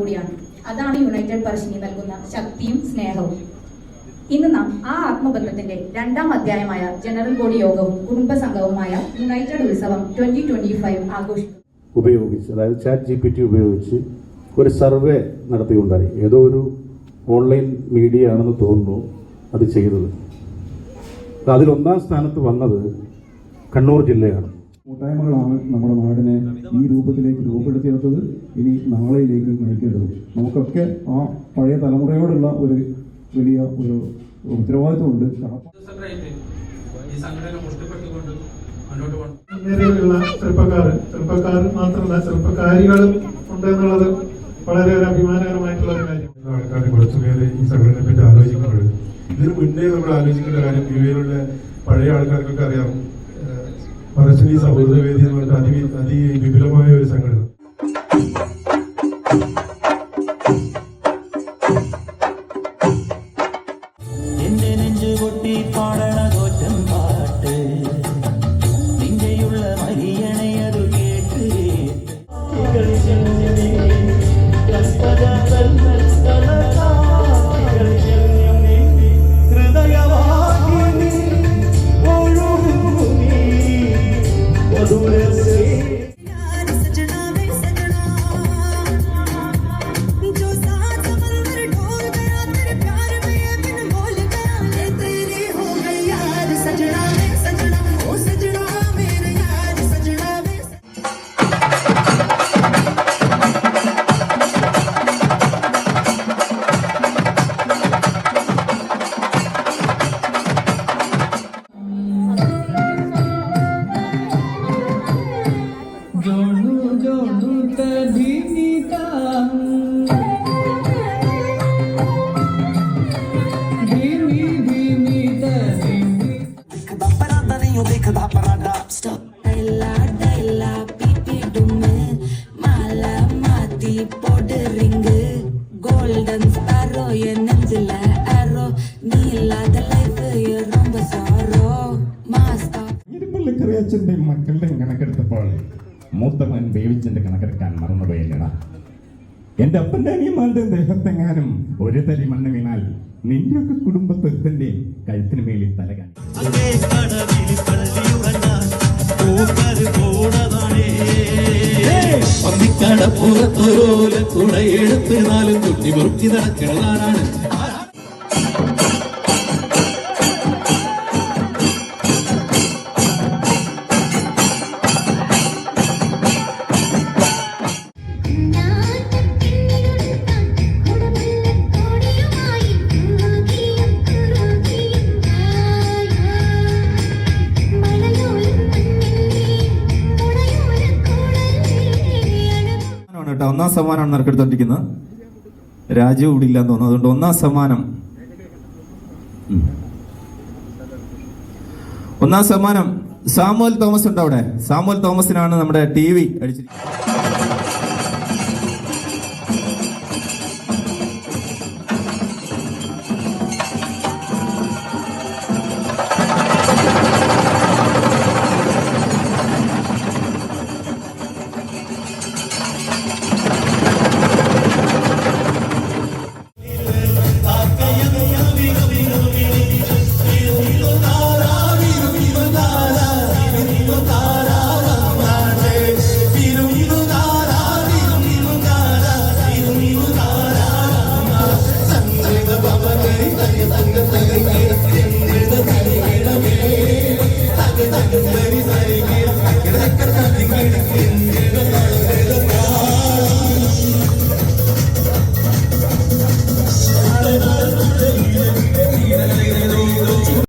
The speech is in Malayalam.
കൂടിയാണ്. അതാണ് യുണൈറ്റഡ് പറശ്ശിനി നൽകുന്ന ശക്തിയും സ്നേഹവും. ഇന്ന് നാം ആ ആത്മബന്ധത്തിന്റെ രണ്ടാം അധ്യായമായ ജനറൽ ബോഡി യോഗവും കുടുംബ സംഘവുമായ യുണൈറ്റഡ് ഉത്സവം ട്വന്റി ട്വന്റി ഫൈവ് ആഘോഷിക്കുന്നു. ഉപയോഗിച്ച് അതായത് ചാറ്റ് ജി പി ടി ഉപയോഗിച്ച് ഒരു സർവേ നടത്തിയുണ്ടായി ഏതോ ഒരു ഓൺലൈൻ മീഡിയ ആണെന്ന് തോന്നുന്നു അത് ചെയ്തത്. അതിലൊന്നാം സ്ഥാനത്ത് വന്നത് കണ്ണൂർ ജില്ലയാണ്. കൂട്ടായ്മകളാണ് നമ്മുടെ നാടിനെ ഈ രൂപത്തിലേക്ക് രൂപപ്പെടുത്തിയെടുത്തത്. ഇനി നാളെയിലേക്ക് നയിക്കേണ്ടത്. നമുക്കൊക്കെ ആ പഴയ തലമുറയോടുള്ള ഒരു വലിയ ഒരു ഉത്തരവാദിത്വമുണ്ട്. ഈ സംഘടന മുഷ്ടപ്പെട്ടുകൊണ്ട് മുന്നോട്ട് പോകണം. ചെറുപ്പക്കാർ ചെറുപ്പക്കാർ മാത്രമല്ല ചെറുപ്പക്കാരികളും ഉണ്ട് എന്നുള്ളത് വളരെ ഒരു അഭിമാനകരമായിട്ടുള്ള ഒരു കാര്യം. ആൾക്കാർ കുറച്ചുപേര് ഈ സംഘടനയെ പറ്റി ആലോചിക്കുമ്പോൾ ഇതിന് മുന്നേ നമ്മൾ ആലോചിക്കേണ്ട കാര്യം ഇവയിലുള്ള പഴയ ആൾക്കാർക്കൊക്കെ അറിയാം. ഏഹ് പറശ്ശിനി സൗഹൃദ വേദി എന്ന് പറഞ്ഞിട്ട് അതി അതിവിപുലമായ ഒരു സംഘടന. എന്റെ നെഞ്ചു കൊട്ടി പാടണ തോറ്റം டாப் ஸ்டாப் டைலா டைலா பிபி டும்மு மாலை மாத்தி போடு ரிங்கு கோல்டன் ஸ்பாரோ என் நெஞ்சில ஆரோ நீ இல்லாத லைஃப் ரொம்ப சாரோ மாஸ்டா இருமல் கிரியேஷன் மக்களுടെ കണക്കെടുത്തപ്പോൾ ദേഹത്തെങ്ങാനും ഒരു തരി മണ്ണ് വീണാൽ നിന്റെയൊക്കെ കുടുംബത്തൊരുത്തന്റെയും കഴുത്തിന് മേലിൽ തലകാൻ പന്നിക്കടപ്പുറത്തൊരോല തുണയെടുത്ത് നാലും കുട്ടി മുറുക്കി നടക്കണതാണ് കേട്ടോ. ഒന്നാം സമ്മാനമാണ് നറുക്കെടുത്തോണ്ടിരിക്കുന്നത് രാജു ഇവിടെ ഇല്ലാന്ന് തോന്നുന്നു. അതുകൊണ്ട് ഒന്നാം സമ്മാനം. ഒന്നാം സമ്മാനം. സാമുവൽ തോമസ് ഉണ്ട് അവിടെ സാമുവൽ തോമസിനാണ് നമ്മുടെ ടി വി അടിച്ചിരിക്കുന്നത്.